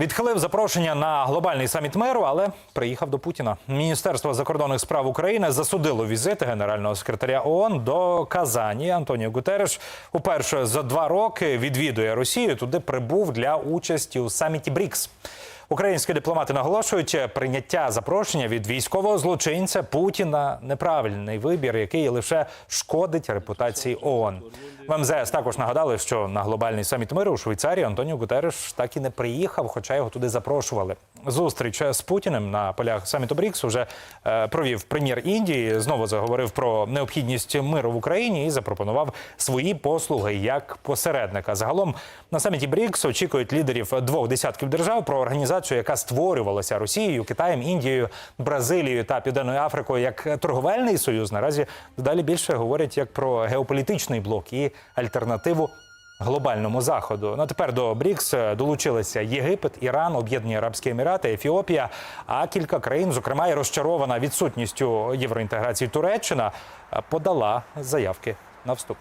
Відхилив запрошення на глобальний саміт миру, але приїхав до Путіна. Міністерство закордонних справ України засудило візит генерального секретаря ООН до Казані. Антоніо Гутереш уперше за два роки відвідує Росію. Туди прибув для участі у саміті БРІКС. Українські дипломати наголошують, прийняття запрошення від військового злочинця Путіна неправильний вибір, який лише шкодить репутації ООН. В МЗС також нагадали, що на глобальний саміт миру у Швейцарії Антоніо Гутереш так і не приїхав, хоча його туди запрошували. Зустріч з Путіним на полях саміту БРІКС вже е, провів прем'єр Індії. Знову заговорив про необхідність миру в Україні і запропонував свої послуги як посередника. Загалом на саміті БРІКС очікують лідерів двох десятків держав про організацію, яка створювалася Росією, Китаєм, Індією, Бразилією та Південною Африкою як торговельний союз. Наразі дедалі більше говорять як про геополітичний блок і альтернативу глобальному заходу. Ну тепер до БРІКС долучилися Єгипет, Іран, Об'єднані Арабські Емірати, Ефіопія. А кілька країн, зокрема і розчарована відсутністю євроінтеграції Туреччина, подала заявки на вступ.